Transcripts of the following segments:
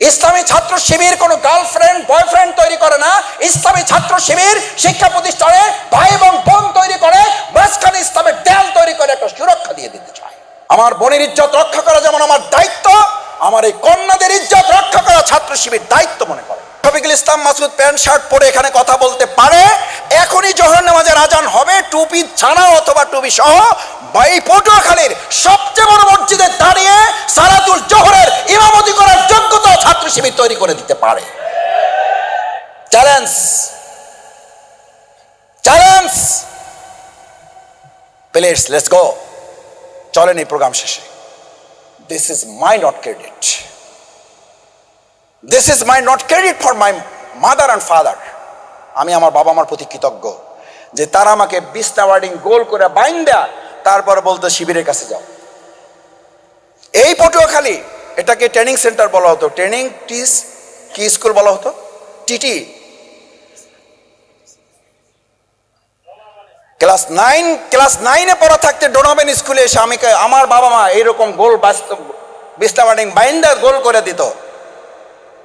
ইসলামী ছাত্র শিবির কোনো girlfriend boyfriend তৈরি করে না। ইসলামী ছাত্র শিবির শিক্ষা প্রতিষ্ঠানে ভাই এবং বোন তৈরি করে, মাঝখানে ইসলামের দেয়াল তৈরি করে একটা সুরক্ষা দিয়ে দিতে চায়। আমার বোনের ইজ্জত রক্ষা করা যেমন আমার দায়িত্ব, আমার এই কন্যাদের ইজ্জত রক্ষা করা ছাত্র শিবির দায়িত্ব মনে করে। শফিকুল ইসলাম মাসুদ প্যান্ট শার্ট পরে এখানে কথা বলতে পারে এখনই জোহর নামাজের আজান হবে, টুপি ছাড়া অথবা টুপি সহ এই পটুয়াখালীর সবচেয়ে বড় মসজিদে দাঁড়িয়ে সারাতুল জোহরের ইমামতি করার যোগ্যতা ছাত্র শিবির তৈরি করে দিতে পারে। Challenge challenge place let's go চলেন এই প্রোগ্রাম শেষে। This is my not credit this is my not credit for my mother and father আমি আমার বাবা মার প্রতি কৃতজ্ঞ যে তারা আমাকে বিস্তা ওয়ার্ডিং গোল করে বাইন্দা, তারপরে বলতো, শিবিরের কাছে যাও। এই পটুয়াখালী, এটাকে ট্রেনিং সেন্টার বলা হতো। ট্রেনিং টিস কি স্কুল বলা হতো? টিটি ক্লাস নাইন, ক্লাস নাইনে পড়া থাকতে ডোনাবেন স্কুলে এসে আমি আমার বাবা মা এইরকম গোল বিস্তা ওয়ার্ডিং বাইন্দা গোল করে দিত।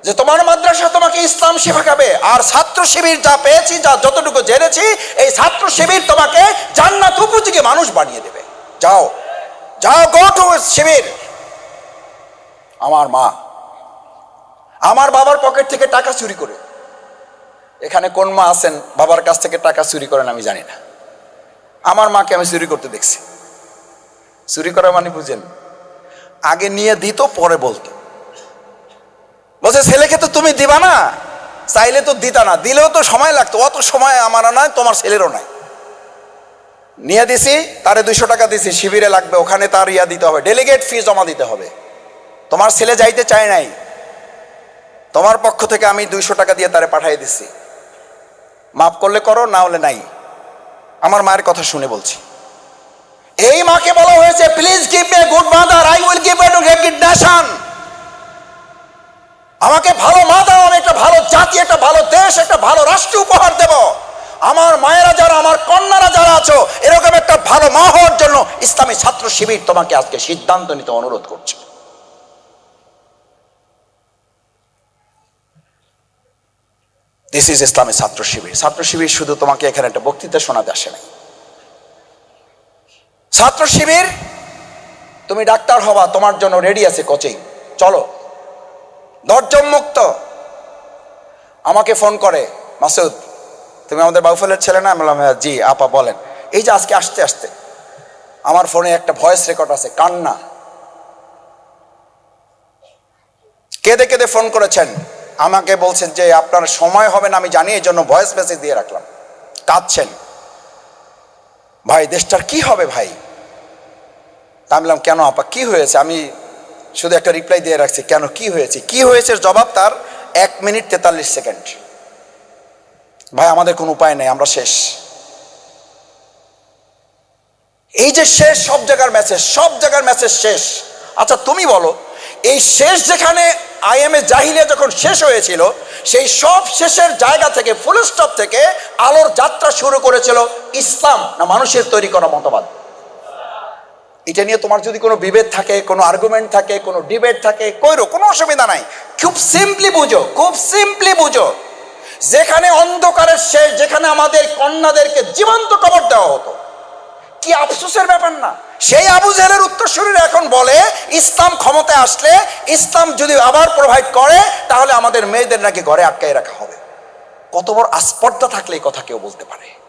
যে তোমার মাদ্রাসা তোমাকে ইসলাম শেখাবে, আর ছাত্র শিবির যা পেয়েছি, যা যতটুকু জেনেছি, এই ছাত্র শিবির তোমাকে জান্নাত উপযোগী মানুষ বানিয়ে দেবে। যাও যাও গো টু শিবির। আমার মা, আমার বাবার পকেট থেকে টাকা চুরি করে। এখানে কোন মা আছেন, বাবার কাছ থেকে টাকা চুরি করেন আমি জানি না। আমার মাকে আমি চুরি করতে দেখছি। চুরি করা মানে বুঝেন, আগে নিয়ে দিত, পরে বলতো। বলছে, ছেলেকে তো তুমি দিবা না, চাইলে তো দিতা না, দিলেও তো সময় লাগতো, অত সময় আমারও নয় তোমার ছেলেরও নাই। নিয়ে দিছি, তারে দুইশো টাকা দিছি, শিবিরে লাগবে, ওখানে তার ইয়া দিতে হবে, ডেলিগেট ফি জমা দিতে হবে। তোমার ছেলে যাইতে চায় নাই, তোমার পক্ষ থেকে আমি দুইশো টাকা দিয়ে তারে পাঠিয়ে দিছি। মাফ করলে করো, না হলে নাই। আমার মায়ের কথা শুনে বলছি। এই মাকে বলা হয়েছে প্লিজ গিভ মে গুড ভালো দেশ একটা ভালো রাষ্ট্র উপহার দেব। আমার মায়েরা যারা, আমার কন্যারা যারা আছো, এরকম একটা ভালো মা হওয়ার জন্য ইসলামী ছাত্র শিবির তোমাকে আজকে সিদ্ধান্ত নিতে অনুরোধ করছে। দিস ইজ ইসলামী ছাত্র শিবির। ছাত্র শিবির শুধু তোমাকে এখানে একটা বক্তৃতা শোনাতে আসে নাই। ছাত্র শিবির, তুমি ডাক্তার হবা, তোমার জন্য রেডি আছে কোচিং চলো দশজন মুক্ত। আমাকে ফোন করে মাসুদ তুমি আমাদের বাউফলের ছেলে না? আমি বললাম "হ্যাঁ, জি আপা বলেন। এই যে আজকে আসতে আসতে আমার ফোনে একটা ভয়েস রেকর্ড আছে কান্না। কেঁদে কেঁদে ফোন করেছেন আমাকে বলছেন যে আপনার সময় হবে না আমি জানি এই জন্য ভয়েস মেসেজ দিয়ে রাখলাম। কাঁদছেন। ভাই দেশটার কি হবে ভাই? তা বললাম কেন আপা কি হয়েছে? আমি শুধু একটা রিপ্লাই দিয়ে রাখছি কেন কি হয়েছে? কি হয়েছে জবাব তার এক মিনিট তেতাল্লিশ সেকেন্ড। ভাই, আমাদের কোনো উপায় নেই, আমরা শেষ। এই যে শেষ, সব জায়গার মেসেজ সব জায়গার মেসেজ শেষ। আচ্ছা তুমি বলো, এই শেষ যেখানে আইএমএ জাহিলিয়া যখন শেষ হয়েছিল, সেই সব শেষের জায়গা থেকে ফুল স্টপ থেকে, আলোর যাত্রা শুরু করেছিল ইসলাম, না মানুষের তৈরি করা মতবাদ? এটা নিয়ে তোমার যদি কোনো বিভেদ থাকে, কোনো আর্গুমেন্ট থাকে, কোনো ডিবেট থাকে, কইরো, কোনো অসুবিধা নাই। খুব সিম্পলি বুঝো, খুব সিম্পলি বুঝো। যেখানে অন্ধকারের শেষ, যেখানে আমাদের কন্যাদেরকে জীবন্ত কবর দেওয়া হতো। কি আফসোসের ব্যাপার না। সেই আবু জেলের উত্তরসূরিরা এখন বলে, ইসলাম ক্ষমতায় আসলে, ইসলাম যদি আবার প্রোভাইড করে, তাহলে আমাদের মেয়েদের নাকি ঘরে আটকায় রাখা হবে। কত বড় আস্পর্ধা থাকলে এই কথা কেউ বলতে পারে।